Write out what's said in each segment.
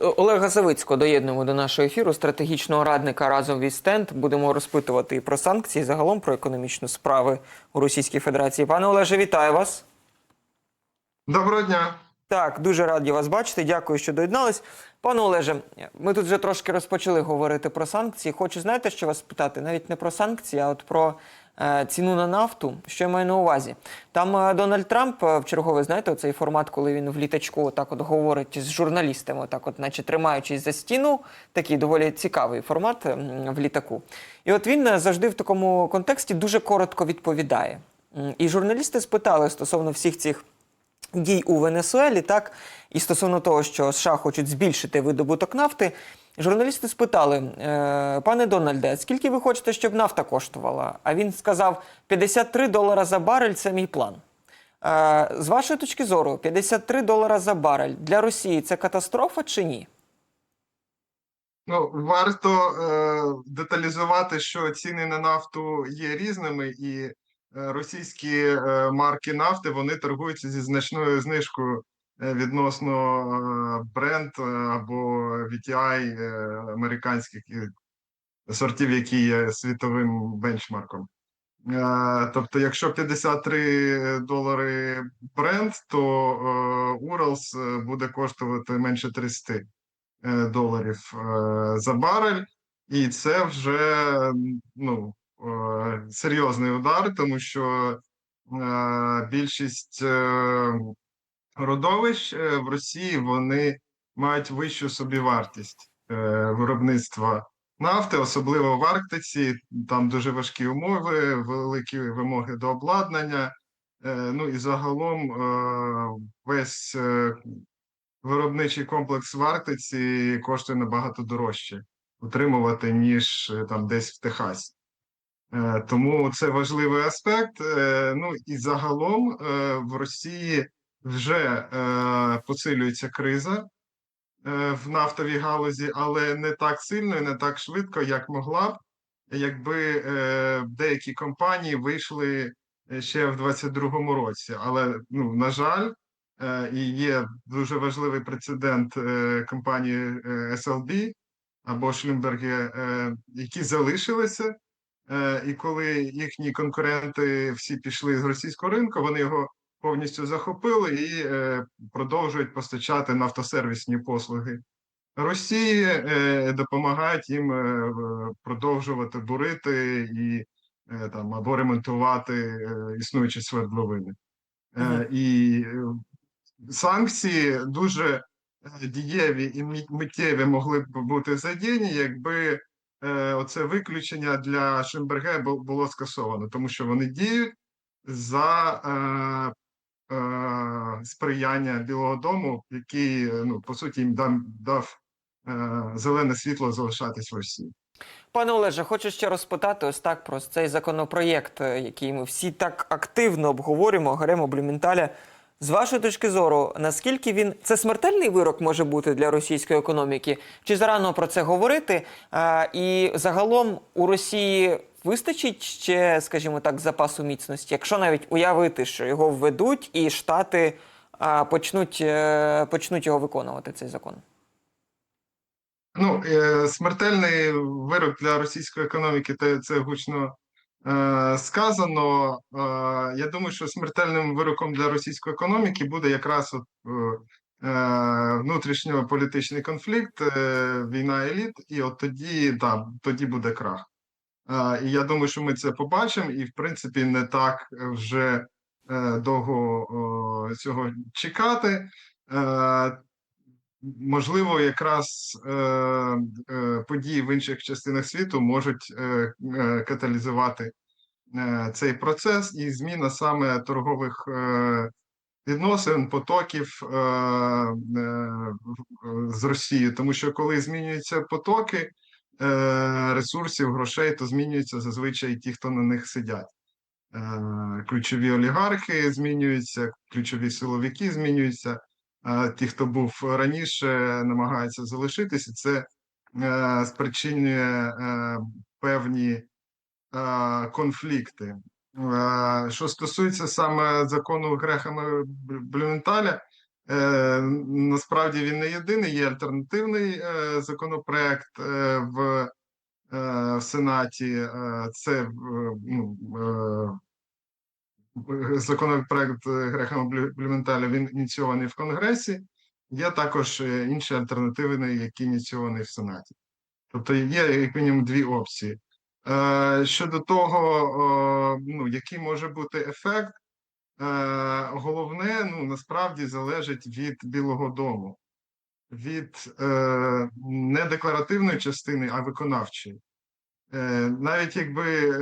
Олега Завицького доєднуємо до нашого ефіру, стратегічного радника разом від стенд. Будемо розпитувати і про санкції, і загалом про економічні справи у Російській Федерації. Пане Олеже, вітаю вас. Доброго дня. Так, дуже раді вас бачити. Дякую, що доєднались. Пане Олеже, ми тут вже трошки розпочали говорити про санкції. Хочу, знаєте, що вас спитати? Навіть не про санкції, а от про е, ціну на нафту. Що я маю на увазі? Там е, Дональд Трамп е, в чергове, знаєте, цей формат, коли він в літачку отак от говорить з журналістами, отак от, наче тримаючись за стіну. Такий доволі цікавий формат м, в літаку. І от він е, завжди в такому контексті дуже коротко відповідає. І журналісти спитали стосовно всіх цих дій у Венесуелі, так і стосовно того, що США хочуть збільшити видобуток нафти. Журналісти спитали, е, пане Дональде, скільки ви хочете, щоб нафта коштувала? А він сказав: 53 долара за барель це мій план. Е, з вашої точки зору, 53 долара за барель для Росії це катастрофа чи ні? Ну, варто е, деталізувати, що ціни на нафту є різними, і російські е, марки нафти вони торгуються зі значною знижкою е, відносно е, е, або VTI е, американських сортів, які є світовим бенчмарком. Е, Тобто, якщо 53 долари Brent, то е, Уралс е, буде коштувати менше 30 е, доларів е, за барель, і це вже ну, е, серйозний удар, тому що е, більшість е, родовищ е, в Росії вони мають вищу собівартість е, виробництва нафти, особливо в Арктиці. Там дуже важкі умови, великі вимоги до обладнання. Е, Ну і загалом е, весь е, виробничий комплекс в Арктиці коштує набагато дорожче утримувати, ніж е, там десь в Техасі. Е, Тому це важливий аспект. Е, Ну і загалом е, в Росії вже посилюється криза в нафтовій галузі, але не так сильно і не так швидко, як могла б, якби деякі компанії вийшли ще в 22-му році. Але ну на жаль, і є дуже важливий прецедент компанії SLB або Шлюмберги, які залишилися. Е, І коли їхні конкуренти всі пішли з російського ринку, вони його повністю захопили і е, продовжують постачати нафтосервісні послуги Росії, е, допомагають їм продовжувати бурити і там або ремонтувати існуючі свердловини. Е, Мгм. І санкції дуже дієві і миттєві могли б бути задіяні, якби оце виключення для Шимберге було скасовано, тому що вони діють за е, е, сприяння Білого Дому, який е, ну по суті їм дам, дав е, зелене світло залишатись в Росії. Пане Олеже, хочу ще розпитати ось так про цей законопроєкт, е, який ми всі так активно обговорюємо, Гаремо Блюменталя. З вашої точки зору, наскільки він це смертельний вирок може бути для російської економіки? Чи зарано про це говорити? А, і загалом у Росії вистачить ще, скажімо так, запасу міцності, якщо навіть уявити, що його введуть, і штати а, почнуть, е, почнуть його виконувати цей закон? Ну, е, смертельний вирок для російської економіки те- це гучно е, сказано. Е, я думаю, що смертельним вироком для російської економіки буде якраз от, е, е, внутрішньополітичний конфлікт, е, війна еліт, і от тоді, да, тоді буде крах. Е, і я думаю, що ми це побачимо, і в принципі не так вже е, довго цього чекати. Е, Можливо, якраз е, е, події в інших частинах світу можуть е, е, каталізувати е, цей процес і зміна саме торгових відносин, потоків з Росією. Тому що коли змінюються потоки ресурсів, грошей, то змінюються зазвичай ті, хто на них сидять. Ключові олігархи змінюються, ключові силовики змінюються. Ті, хто був раніше, намагаються залишитися. Це спричинює е, певні е, конфлікти. Е, що стосується саме закону Грехами Блюменталя, Е, насправді він не єдиний, є альтернативний е, законопроект е, в, е, Сенаті. Е, це е, ну, е, законопроект Грехама Блю- Блюменталя, він ініційований в Конгресі. Є також е, інші альтернативні, які ініційовані в Сенаті. Тобто є як мінімум дві опції. Е, щодо того, ну, який може бути ефект, е, головне ну, насправді залежить від Білого Дому, від не декларативної частини, а виконавчої. Навіть якби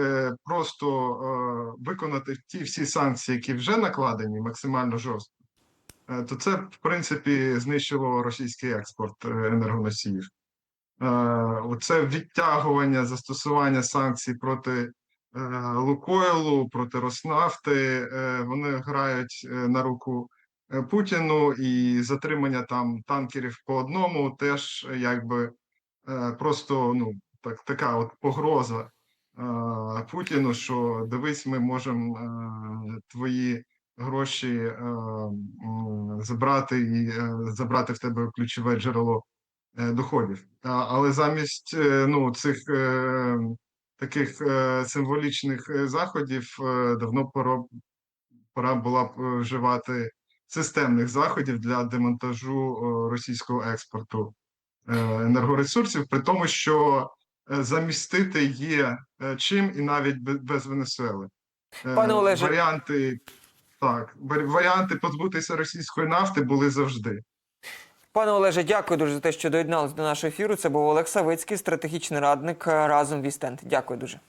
просто виконати ті всі санкції, які вже накладені, максимально жорстко, то це в принципі знищило російський експорт е, енергоносіїв. Е, Оце відтягування застосування санкцій проти е, Лукойлу, проти Роснафти, е, вони грають е, на руку е, Путіну, і затримання там танкерів по одному теж е, якби е, просто ну так така от погроза е, Путіну, що дивись, ми можемо е, твої гроші е, забрати і е, забрати в тебе ключове джерело е, доходів. Але замість е, ну, цих е, таких е, символічних заходів е, давно пора, пора була б вживати системних заходів для демонтажу е, російського експорту е, енергоресурсів, при тому, що замістити є чим і навіть без Венесуели. Пане Олеже. Варіанти, так, варі- варіанти позбутися російської нафти були завжди. Пане Олеже, дякую дуже за те, що доєдналися до нашого ефіру. Це був Олег Савицький, стратегічний радник е, разом Вістенд. Дякую дуже.